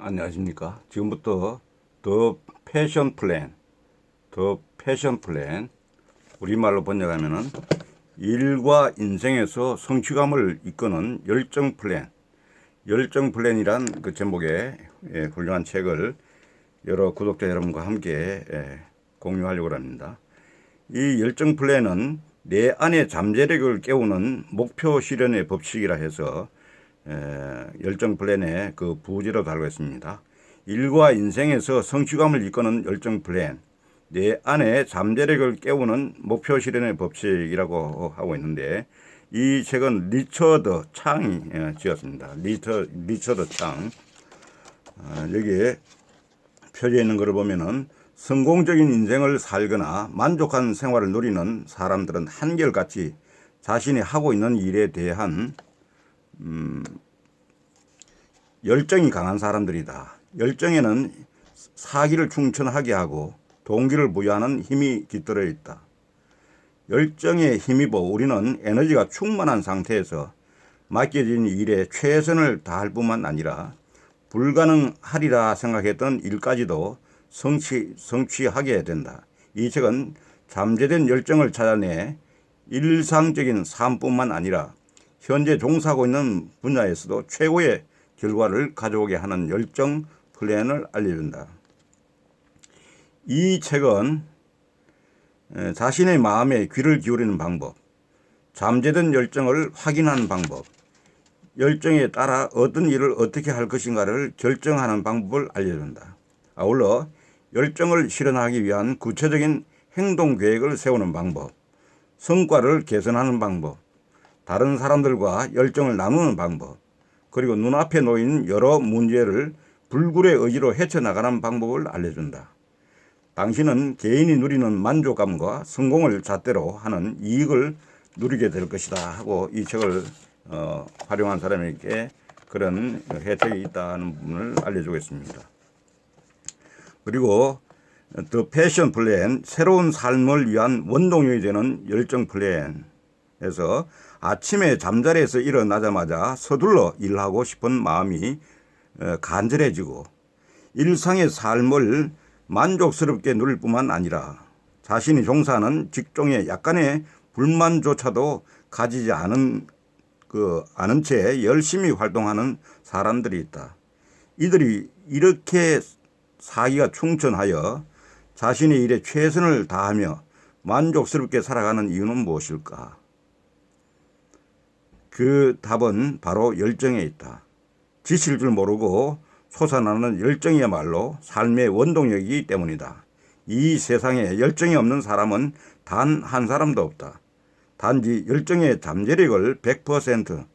안녕하십니까. 지금부터 더 패션 플랜, 더 패션 플랜, 우리말로 번역하면은 일과 인생에서 성취감을 이끄는 열정 플랜, 열정 플랜이란 그 제목의 예, 훌륭한 책을 여러 구독자 여러분과 함께 예, 공유하려고 합니다. 이 열정 플랜은 내 안의 잠재력을 깨우는 목표 실현의 법칙이라 해서 에, 열정 플랜의 그 부지로 달고 있습니다. 일과 인생에서 성취감을 이끄는 열정 플랜, 내 안에 잠재력을 깨우는 목표 실현의 법칙이라고 하고 있는데 이 책은 리처드 창이 예, 지었습니다. 리처, 리처드 창. 아, 여기에 표지에 있는 것을 보면은 성공적인 인생을 살거나 만족한 생활을 누리는 사람들은 한결같이 자신이 하고 있는 일에 대한 음, 열정이 강한 사람들이다. 열정에는 사기를 충천하게 하고 동기를 부여하는 힘이 깃들어 있다. 열정에 힘입어 우리는 에너지가 충만한 상태에서 맡겨진 일에 최선을 다할 뿐만 아니라 불가능하리라 생각했던 일까지도 성취, 성취하게 된다. 이 책은 잠재된 열정을 찾아내 일상적인 삶뿐만 아니라 현재 종사하고 있는 분야에서도 최고의 결과를 가져오게 하는 열정 플랜을 알려준다. 이 책은 에, 자신의 마음에 귀를 기울이는 방법, 잠재된 열정을 확인하는 방법, 열정에 따라 어떤 일을 어떻게 할 것인가를 결정하는 방법을 알려준다. 아울러 열정을 실현하기 위한 구체적인 행동 계획을 세우는 방법, 성과를 개선하는 방법, 다른 사람들과 열정을 나누는 방법, 그리고 눈앞에 놓인 여러 문제를 불굴의 의지로 헤쳐나가는 방법을 알려준다. 당신은 개인이 누리는 만족감과 성공을 잣대로 하는 이익을 누리게 될 것이다 하고 이 책을 어, 활용한 사람에게 그런 혜택이 있다는 부분을 알려주겠습니다. 그리고 더 패션 플랜 새로운 삶을 위한 원동력이 되는 열정 플랜 에서 아침에 잠자리에서 일어나자마자 서둘러 일하고 싶은 마음이 어, 간절해지고 일상의 삶을 만족스럽게 누릴 뿐만 아니라 자신이 종사하는 직종에 약간의 불만조차도 가지지 않은 그 아는 채 열심히 활동하는 사람들이 있다. 이들이 이렇게 사기가 충천하여 자신의 일에 최선을 다하며 만족스럽게 살아가는 이유는 무엇일까? 그 답은 바로 열정에 있다. 지칠 줄 모르고 솟아나는 열정이야말로 삶의 원동력이기 때문이다. 이 세상에 열정이 없는 사람은 단 한 사람도 없다. 단지 열정의 잠재력을 100%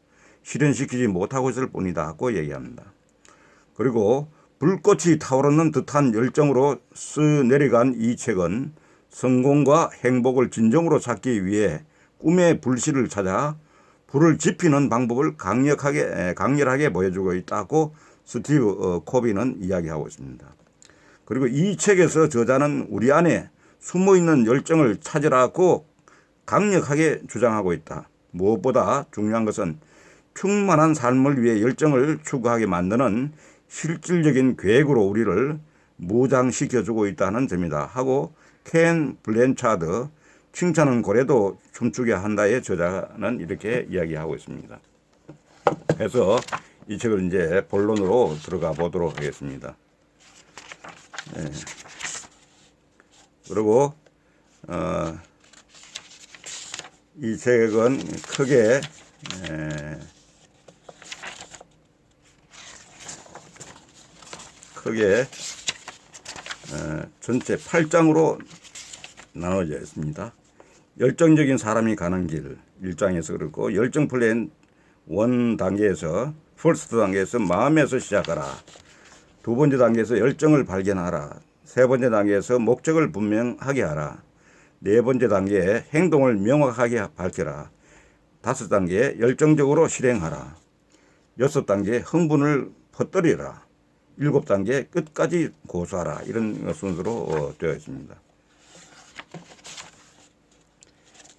실현시키지 못하고 있을 뿐이다고 얘기합니다. 그리고 불꽃이 타오르는 듯한 열정으로 쓰 내려간 이 책은 성공과 행복을 진정으로 찾기 위해 꿈의 불씨를 찾아 불을 지피는 방법을 강력하게 강렬하게 보여주고 있다고 스티브 어, 코비는 이야기하고 있습니다. 그리고 이 책에서 저자는 우리 안에 숨어 있는 열정을 찾으라고 강력하게 주장하고 있다. 무엇보다 중요한 것은 충만한 삶을 위해 열정을 추구하게 만드는 실질적인 계획으로 우리를 무장시켜주고 있다는 점이다. 하고 켄 블렌차드 칭찬은 고래도 춤추게 한다의 저자는 이렇게 이야기하고 있습니다. 그래서 이 책을 이제 본론으로 들어가 보도록 하겠습니다. 예. 그리고 어, 이 책은 크게 에, 크게 에, 전체 8장으로 나눠져 있습니다. 열정적인 사람이 가는 길 1장에서 그렇고 열정 플랜 원 단계에서 퍼스트 단계에서 마음에서 시작하라. 두 번째 단계에서 열정을 발견하라. 세 번째 단계에서 목적을 분명하게 하라. 네 번째 단계에 행동을 명확하게 밝혀라. 다섯 단계 열정적으로 실행하라. 여섯 단계 흥분을 퍼뜨리라. 일곱 단계 끝까지 고수하라. 이런 순서로 어, 되어 있습니다.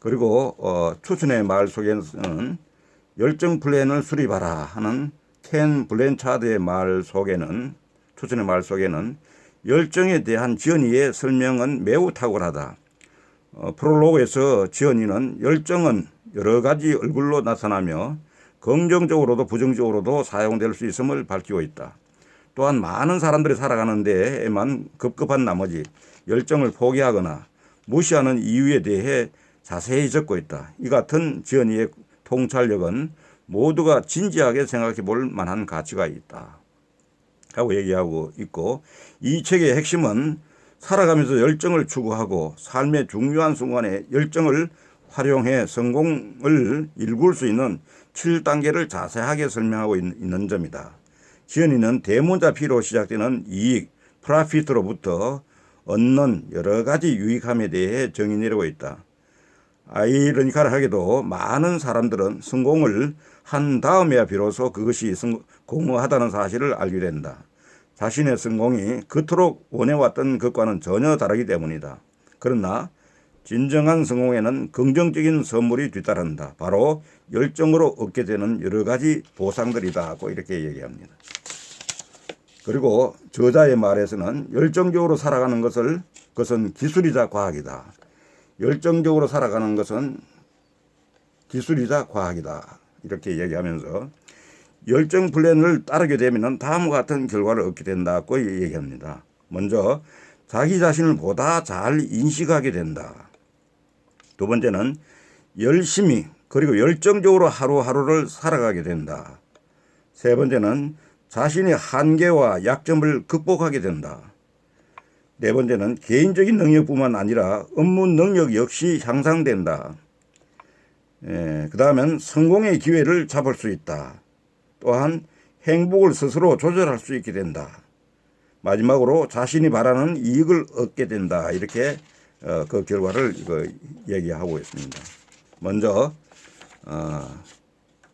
그리고 어, 추천의 말 속에는 열정 플랜을 수립하라 하는 켄 블렌차드의 말 속에는 추천의 말 속에는 열정에 대한 지연이의 설명은 매우 탁월하다. 어, 프롤로그에서 지연이는 열정은 여러 가지 얼굴로 나타나며 긍정적으로도 부정적으로도 사용될 수 있음을 밝히고 있다. 또한 많은 사람들이 살아가는 데에만 급급한 나머지 열정을 포기하거나 무시하는 이유에 대해 자세히 적고 있다. 이 같은 지연이의 통찰력은 모두가 진지하게 생각해 볼 만한 가치가 있다. 하고 얘기하고 있고 이 책의 핵심은 살아가면서 열정을 추구하고 삶의 중요한 순간에 열정을 활용해 성공을 일굴 수 있는 7단계를 자세하게 설명하고 있- 있는 점이다. 지연이는 대문자 P로 시작되는 이익, 프라피트로부터 얻는 여러 가지 유익함에 대해 정의 내리고 있다. 아이러니컬하게도 많은 사람들은 성공을 한 다음에야 비로소 그것이 성- 공허하다는 사실을 알게 된다. 자신의 성공이 그토록 원해왔던 것과는 전혀 다르기 때문이다. 그러나 진정한 성공에는 긍정적인 선물이 뒤따른다. 바로 열정으로 얻게 되는 여러 가지 보상들이다고 이렇게 얘기합니다. 그리고 저자의 말에서는 열정적으로 살아가는 것을 그것은 기술이자 과학이다. 열정적으로 살아가는 것은 기술이자 과학이다. 이렇게 얘기하면서 열정 플랜을 따르게 되면 다음과 같은 결과를 얻게 된다고 얘기합니다. 먼저 자기 자신을 보다 잘 인식하게 된다. 두 번째는 열심히 그리고 열정적으로 하루하루를 살아가게 된다. 세 번째는 자신의 한계와 약점을 극복하게 된다. 네 번째는 개인적인 능력뿐만 아니라 업무 능력 역시 향상된다. 그 다음엔 성공의 기회를 잡을 수 있다. 또한 행복을 스스로 조절할 수 있게 된다. 마지막으로 자신이 바라는 이익을 얻게 된다. 이렇게 어, 그 결과를 이거 얘기하고 있습니다. 먼저 어,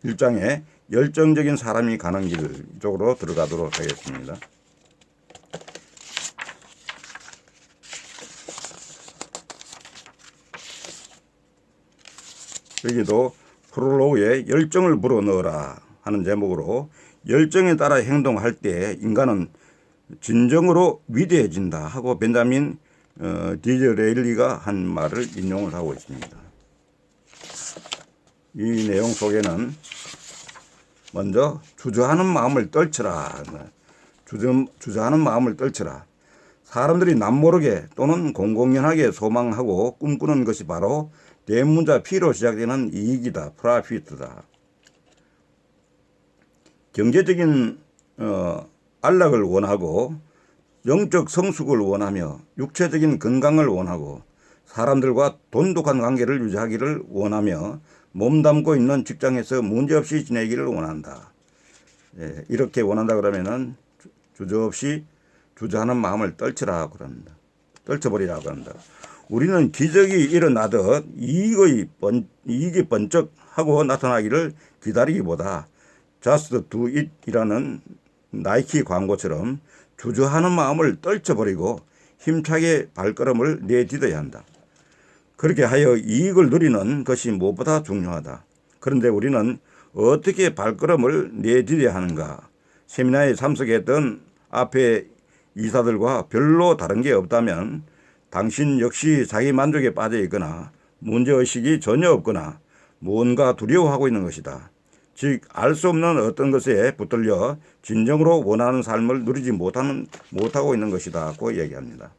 1장에 열정적인 사람이 가는 길 쪽으로 들어가도록 하겠습니다. 여기도 프롤로그에 열정을 불어넣어라 하는 제목으로 열정에 따라 행동할 때 인간은 진정으로 위대해진다 하고 벤자민 어, 디저레일리가 한 말을 인용을 하고 있습니다. 이 내용 속에는 먼저 주저하는 마음을 떨쳐라. 주저, 주저하는 마음을 떨쳐라. 사람들이 남모르게 또는 공공연하게 소망하고 꿈꾸는 것이 바로 대문자 P로 시작되는 이익이다. 프라피트다. 경제적인 어, 안락을 원하고 영적 성숙을 원하며 육체적인 건강을 원하고 사람들과 돈독한 관계를 유지하기를 원하며 몸담고 있는 직장에서 문제없이 지내기를 원한다. 예, 이렇게 원한다 그러면은 주- 주저없이 주저하는 마음을 떨치라 그럽니다. 떨쳐버리라고 합니다. 우리는 기적이 일어나듯 이익의 번, 이익이 번쩍 하고 나타나기를 기다리기보다 just do it이라는 나이키 광고처럼 주저하는 마음을 떨쳐버리고 힘차게 발걸음을 내딛어야 한다. 그렇게 하여 이익을 누리는 것이 무엇보다 중요하다. 그런데 우리는 어떻게 발걸음을 내딛어야 하는가? 세미나에 참석했던 앞에 이사들과 별로 다른 게 없다면 당신 역시 자기 만족에 빠져 있거나 문제의식이 전혀 없거나 무언가 두려워하고 있는 것이다. 즉, 알 수 없는 어떤 것에 붙들려 진정으로 원하는 삶을 누리지 못하는, 못하고 있는 것이다 고 얘기합니다.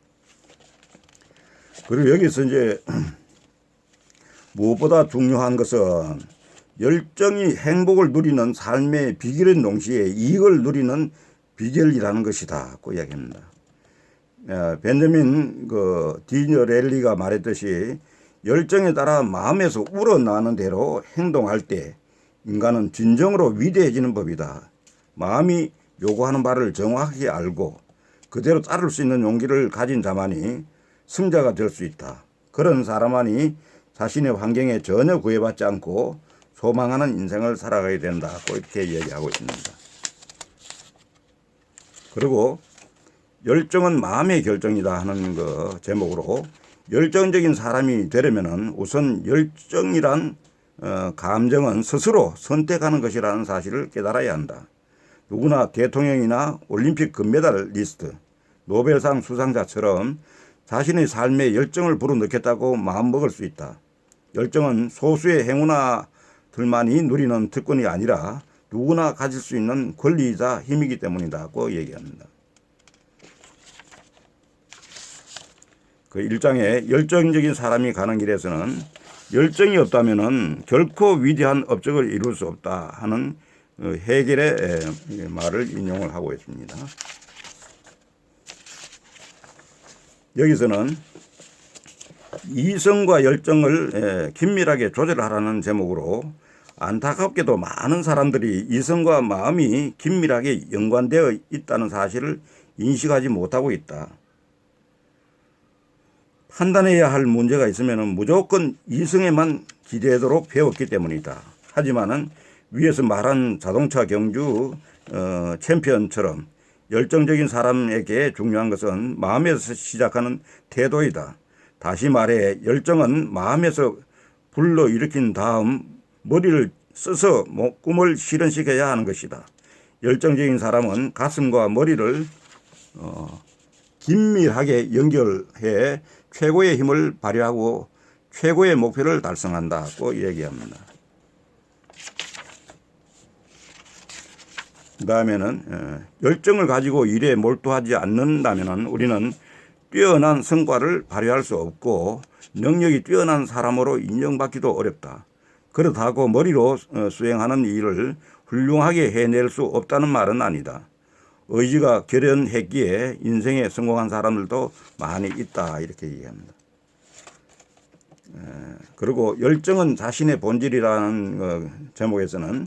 그리고 여기서 이제 무엇보다 중요한 것은 열정이 행복을 누리는 삶의 비결인 동시에 이익을 누리는 비결이라는 것이다 고 이야기합니다. 어, 벤저민 그 디너렐리가 말했듯이 열정에 따라 마음에서 우러나는 대로 행동할 때 인간은 진정으로 위대해지는 법이다. 마음이 요구하는 바를 정확하게 알고 그대로 따를 수 있는 용기를 가진 자만이 승자가 될 수 있다. 그런 사람만이 자신의 환경에 전혀 구애받지 않고 소망하는 인생을 살아가게 된다고 이렇게 얘기하고 있습니다. 그리고 열정은 마음의 결정이다 하는 그 제목으로 열정적인 사람이 되려면은 우선 열정이란 어, 감정은 스스로 선택하는 것이라는 사실을 깨달아야 한다. 누구나 대통령이나 올림픽 금메달 리스트, 노벨상 수상자처럼 자신의 삶에 열정을 불어넣겠다고 마음먹을 수 있다. 열정은 소수의 행운아들만이 누리는 특권이 아니라 누구나 가질 수 있는 권리이자 힘이기 때문이다고 얘기합니다. 그 일장에 열정적인 사람이 가는 길에서는 열정이 없다면은 결코 위대한 업적을 이룰 수 없다 하는 어, 해결의 에, 말을 인용을 하고 있습니다. 여기서는 이성과 열정을 에, 긴밀하게 조절하라는 제목으로 안타깝게도 많은 사람들이 이성과 마음이 긴밀하게 연관되어 있다는 사실을 인식하지 못하고 있다. 판단해야 할 문제가 있으면 무조건 이성에만 기대도록 배웠기 때문이다. 하지만은 위에서 말한 자동차 경주 어, 챔피언처럼 열정적인 사람에게 중요한 것은 마음에서 시작하는 태도이다. 다시 말해 열정은 마음에서 불러 일으킨 다음 머리를 써서 뭐 꿈을 실현시켜야 하는 것이다. 열정적인 사람은 가슴과 머리를 어, 긴밀하게 연결해 최고의 힘을 발휘하고 최고의 목표를 달성한다고 얘기합니다. 그 다음에는 어, 열정을 가지고 일에 몰두하지 않는다면 우리는 뛰어난 성과를 발휘할 수 없고 능력이 뛰어난 사람으로 인정받기도 어렵다. 그렇다고 머리로 어, 수행하는 일을 훌륭하게 해낼 수 없다는 말은 아니다. 의지가 결연했기에 인생에 성공한 사람들도 많이 있다 이렇게 얘기합니다. 그리고 열정은 자신의 본질이라는 어, 제목에서는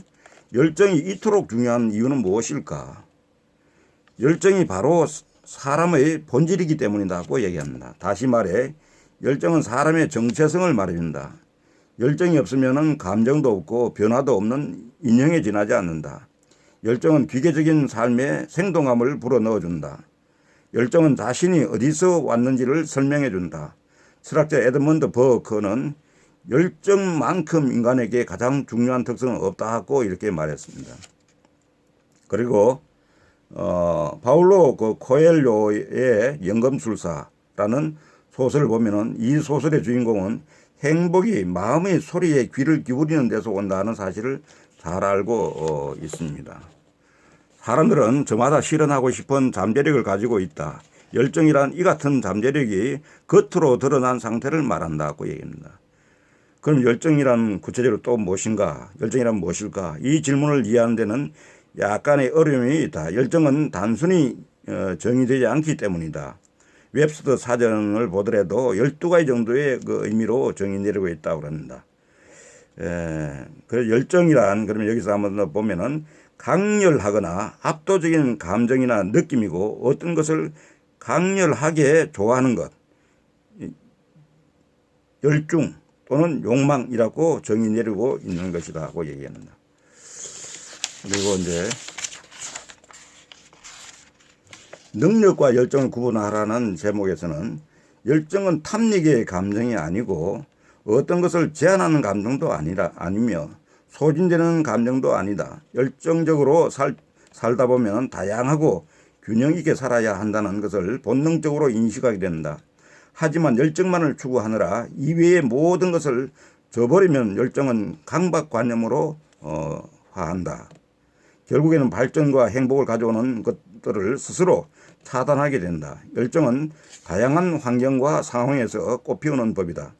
열정이 이토록 중요한 이유는 무엇일까? 열정이 바로 사람의 본질이기 때문이다고 얘기합니다. 다시 말해 열정은 사람의 정체성을 말해준다. 열정이 없으면 감정도 없고 변화도 없는 인형에 지나지 않는다. 열정은 기계적인 삶에 생동함을 불어넣어준다. 열정은 자신이 어디서 왔는지를 설명해준다. 철학자 에드먼드 버커는 열정만큼 인간에게 가장 중요한 특성은 없다고 이렇게 말했습니다. 그리고 어, 바울로 그 코엘료의 연금술사라는 소설을 보면은 이 소설의 주인공은 행복이 마음의 소리에 귀를 기울이는 데서 온다는 사실을 잘 알고 어, 있습니다. 사람들은 저마다 실현하고 싶은 잠재력을 가지고 있다. 열정이란 이 같은 잠재력이 겉으로 드러난 상태를 말한다고 얘기합니다. 그럼 열정이란 구체적으로 또 무엇인가? 열정이란 무엇일까? 이 질문을 이해하는 데는 약간의 어려움이 있다. 열정은 단순히 어, 정의되지 않기 때문이다. 웹스터 사전을 보더라도 12가지 정도의 그 의미로 정의 내리고 있다고 그럽니다. 에, 그 열정이란 그러면 여기서 한번 더 보면은 강렬하거나 압도적인 감정이나 느낌이고 어떤 것을 강렬하게 좋아하는 것, 열중 또는 욕망이라고 정의 내리고 있는 것이다고 얘기합니다. 그리고 이제 능력과 열정을 구분하라는 제목에서는 열정은 탐닉의 감정이 아니고 어떤 것을 제한하는 감정도 아니라 아니며 소진되는 감정도 아니다. 열정적으로 살, 살다 보면 다양하고 균형 있게 살아야 한다는 것을 본능적으로 인식하게 된다. 하지만 열정만을 추구하느라 이외의 모든 것을 저버리면 열정은 강박관념으로 어, 화한다. 결국에는 발전과 행복을 가져오는 것들을 스스로 차단하게 된다. 열정은 다양한 환경과 상황에서 꽃피우는 법이다.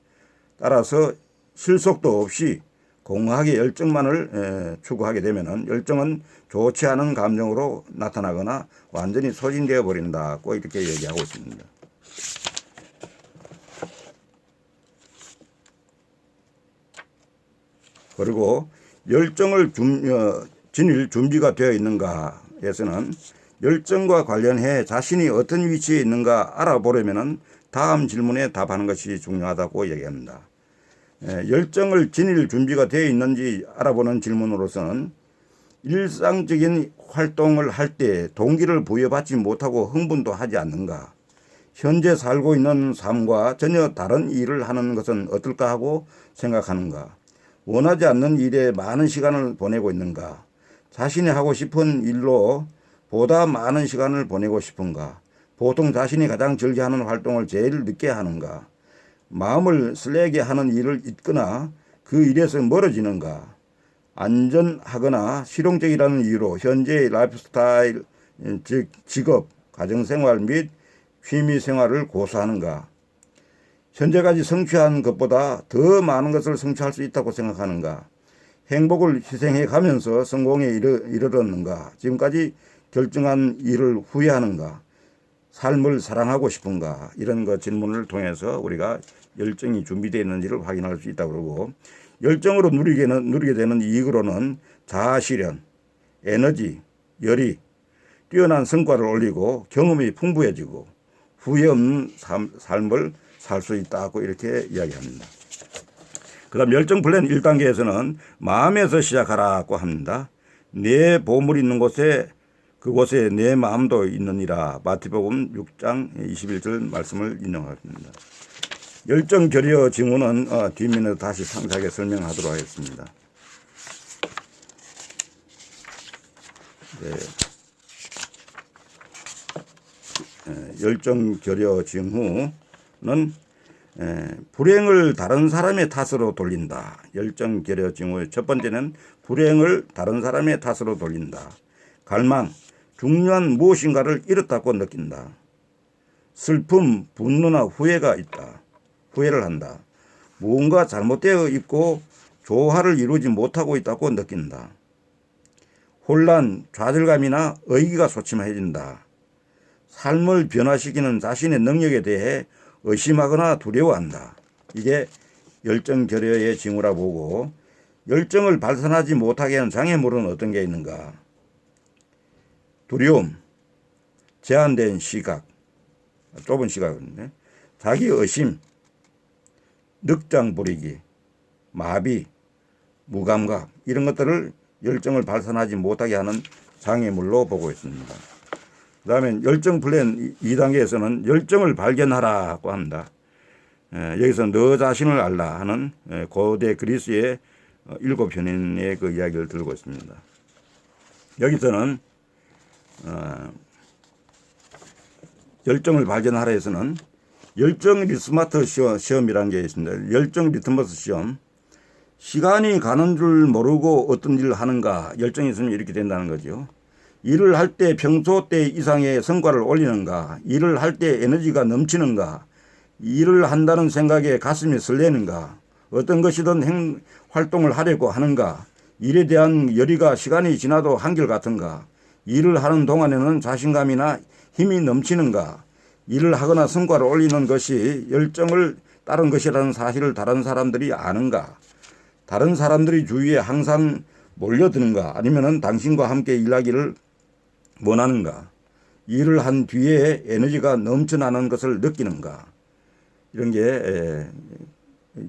따라서 실속도 없이 공허하게 열정만을 추구하게 되면 열정은 좋지 않은 감정으로 나타나거나 완전히 소진되어 버린다고 이렇게 얘기하고 있습니다. 그리고 열정을 준, 어, 지닐 준비가 되어 있는가에서는 열정과 관련해 자신이 어떤 위치에 있는가 알아보려면 다음 질문에 답하는 것이 중요하다고 얘기합니다. 예, 열정을 지닐 준비가 되어 있는지 알아보는 질문으로서는 일상적인 활동을 할 때 동기를 부여받지 못하고 흥분도 하지 않는가? 현재 살고 있는 삶과 전혀 다른 일을 하는 것은 어떨까 하고 생각하는가? 원하지 않는 일에 많은 시간을 보내고 있는가? 자신이 하고 싶은 일로 보다 많은 시간을 보내고 싶은가? 보통 자신이 가장 즐겨하는 활동을 제일 늦게 하는가? 마음을 설레게 하는 일을 잊거나 그 일에서 멀어지는가? 안전하거나 실용적이라는 이유로 현재의 라이프 스타일, 즉 직업, 가정생활 및 취미 생활을 고수하는가? 현재까지 성취한 것보다 더 많은 것을 성취할 수 있다고 생각하는가? 행복을 희생해 가면서 성공에 이르, 이르렀는가? 지금까지 결정한 일을 후회하는가? 삶을 사랑하고 싶은가? 이런 거 질문을 통해서 우리가 열정이 준비되어 있는지를 확인할 수 있다고 그러고 열정으로 누리게는, 누리게 되는 이익으로는 자아 실현, 에너지, 열의, 뛰어난 성과를 올리고 경험이 풍부해지고 후회 없는 삶, 삶을 살 수 있다고 이렇게 이야기합니다. 그 다음 열정 플랜 1단계에서는 마음에서 시작하라고 합니다. 내 보물 있는 곳에 그곳에 내 마음도 있느니라 마태복음 6장 21절 말씀을 인용하겠습니다. 열정 결여 징후는 어, 뒷면에서 다시 상세하게 설명하도록 하겠습니다. 네. 에, 열정 결여 징후는 에, 불행을 다른 사람의 탓으로 돌린다. 열정 결여 징후의 첫 번째는 불행을 다른 사람의 탓으로 돌린다. 갈망, 중요한 무엇인가를 잃었다고 느낀다. 슬픔, 분노나 후회가 있다. 후회를 한다. 무언가 잘못되어 있고 조화를 이루지 못하고 있다고 느낀다. 혼란, 좌절감이나 의기가 소침해진다. 삶을 변화시키는 자신의 능력에 대해 의심하거나 두려워한다. 이게 열정 결여의 징후라 보고 열정을 발산하지 못하게 하는 장애물은 어떤 게 있는가? 두려움, 제한된 시각, 좁은 시각인데 자기 의심, 늑장 부리기, 마비, 무감각 이런 것들을 열정을 발산하지 못하게 하는 장애물로 보고 있습니다. 그 다음에 열정 플랜 2단계에서는 열정을 발견하라고 합니다. 에, 여기서 너 자신을 알라 하는 에, 고대 그리스의 어, 일곱 현인의 그 이야기를 들고 있습니다. 여기서는 어, 열정을 발견하라에서는 열정 리스마트 시험, 시험이라는 게 있습니다. 열정 리트머스 시험. 시간이 가는 줄 모르고 어떤 일을 하는가 열정이 있으면 이렇게 된다는 거죠. 일을 할 때 평소 때 이상의 성과를 올리는가 일을 할 때 에너지가 넘치는가 일을 한다는 생각에 가슴이 설레는가 어떤 것이든 행, 활동을 하려고 하는가 일에 대한 열의가 시간이 지나도 한결같은가 일을 하는 동안에는 자신감이나 힘이 넘치는가? 일을 하거나 성과를 올리는 것이 열정을 따른 것이라는 사실을 다른 사람들이 아는가? 다른 사람들이 주위에 항상 몰려드는가? 아니면은 당신과 함께 일하기를 원하는가? 일을 한 뒤에 에너지가 넘쳐나는 것을 느끼는가? 이런 게 에,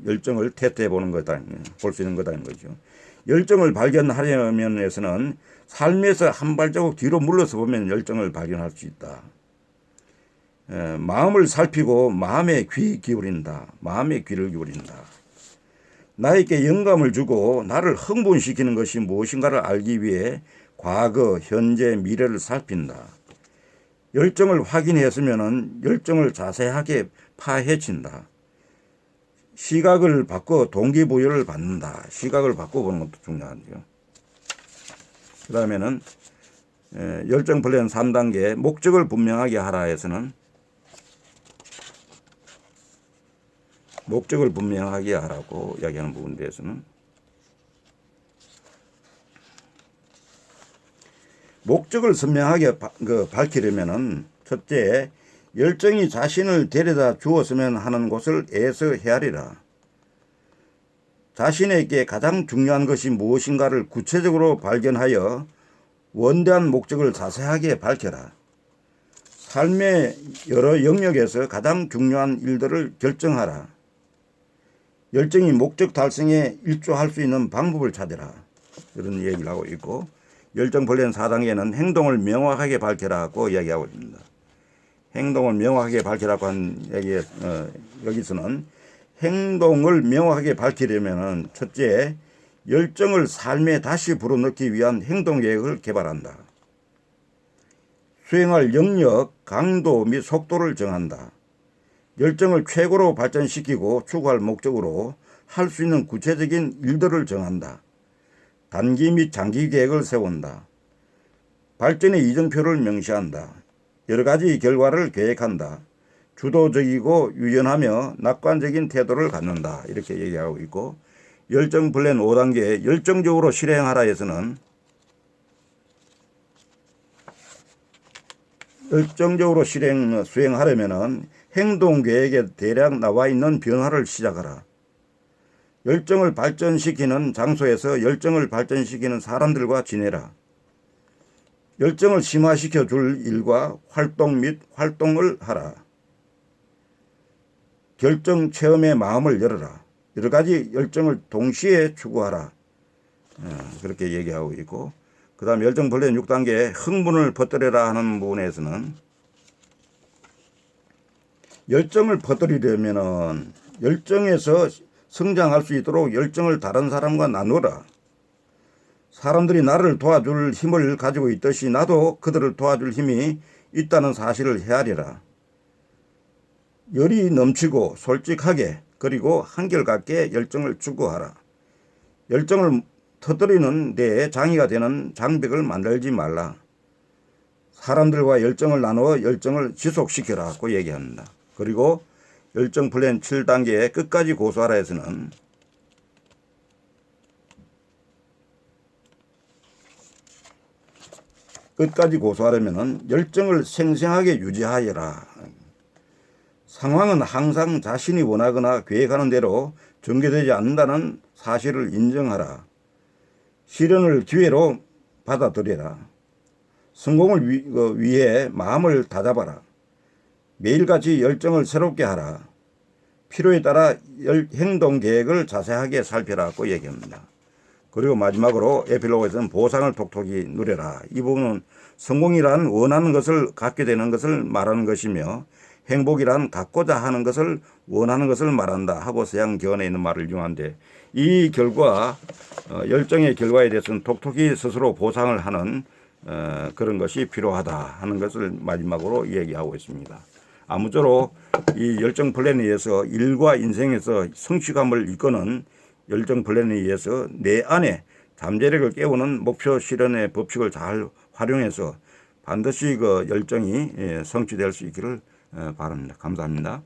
열정을 테스트해 보는 거다. 볼 수 있는 거다 는 거죠. 열정을 발견하려면 해서는 삶에서 한 발자국 뒤로 물러서 보면 열정을 발견할 수 있다. 에, 마음을 살피고 마음에 귀 기울인다. 마음에 귀를 기울인다. 나에게 영감을 주고 나를 흥분시키는 것이 무엇인가를 알기 위해 과거, 현재, 미래를 살핀다. 열정을 확인했으면 열정을 자세하게 파헤친다. 시각을 바꿔 동기부여를 받는다. 시각을 바꿔보는 것도 중요하죠. 그 다음에는 열정 플랜 3단계 목적을 분명하게 하라에서는 목적을 분명하게 하라고 이야기하는 부분에 대해서는 목적을 선명하게 바, 그 밝히려면은 첫째 열정이 자신을 데려다 주었으면 하는 것을 애써 헤아리라. 자신에게 가장 중요한 것이 무엇인가를 구체적으로 발견하여 원대한 목적을 자세하게 밝혀라. 삶의 여러 영역에서 가장 중요한 일들을 결정하라. 열정이 목적 달성에 일조할 수 있는 방법을 찾으라. 이런 얘기를 하고 있고 열정 벌레는 4단계는 행동을 명확하게 밝혀라고 이야기하고 있습니다. 행동을 명확하게 밝히라고 한 얘기 어, 여기서는 행동을 명확하게 밝히려면은 첫째 열정을 삶에 다시 불어넣기 위한 행동 계획을 개발한다. 수행할 영역, 강도 및 속도를 정한다. 열정을 최고로 발전시키고 추구할 목적으로 할 수 있는 구체적인 일들을 정한다. 단기 및 장기 계획을 세운다. 발전의 이정표를 명시한다. 여러 가지 결과를 계획한다. 주도적이고 유연하며 낙관적인 태도를 갖는다. 이렇게 얘기하고 있고 열정 플랜 5단계 열정적으로 실행하라에서는 열정적으로 실행 수행하려면은 행동 계획에 대략 나와 있는 변화를 시작하라. 열정을 발전시키는 장소에서 열정을 발전시키는 사람들과 지내라. 열정을 심화시켜 줄 일과 활동 및 활동을 하라. 결정 체험의 마음을 열어라. 여러 가지 열정을 동시에 추구하라. 어, 그렇게 얘기하고 있고, 그 다음 열정 벌레 6단계 흥분을 퍼뜨려라 하는 부분에서는 열정을 퍼뜨리려면은 열정에서 성장할 수 있도록 열정을 다른 사람과 나누라. 사람들이 나를 도와줄 힘을 가지고 있듯이 나도 그들을 도와줄 힘이 있다는 사실을 헤아리라. 열이 넘치고 솔직하게 그리고 한결같게 열정을 추구하라. 열정을 터뜨리는 데에 장애가 되는 장벽을 만들지 말라. 사람들과 열정을 나누어 열정을 지속시켜라고 얘기합니다. 그리고 열정 플랜 7단계에 끝까지 고수하라 에서는 끝까지 고수하려면 열정을 생생하게 유지하여라. 상황은 항상 자신이 원하거나 계획하는 대로 전개되지 않는다는 사실을 인정하라. 시련을 기회로 받아들여라. 성공을 위, 어, 위해 마음을 다잡아라. 매일같이 열정을 새롭게 하라. 필요에 따라 열, 행동 계획을 자세하게 살펴라고 얘기합니다. 그리고 마지막으로 에필로그에서는 보상을 톡톡히 누려라. 이 부분은 성공이란 원하는 것을 갖게 되는 것을 말하는 것이며 행복이란 갖고자 하는 것을 원하는 것을 말한다 하고 서양견에 있는 말을 이용한데 이 결과 어, 열정의 결과에 대해서는 톡톡히 스스로 보상을 하는 어, 그런 것이 필요하다 하는 것을 마지막으로 얘기하고 있습니다. 아무쪼록 이 열정 플랜에 의해서 일과 인생에서 성취감을 이끄는 열정 플랜에 의해서 내 안에 잠재력을 깨우는 목표 실현의 법칙을 잘 활용해서 반드시 그 열정이 예, 성취될 수 있기를 어, 바랍니다. 감사합니다.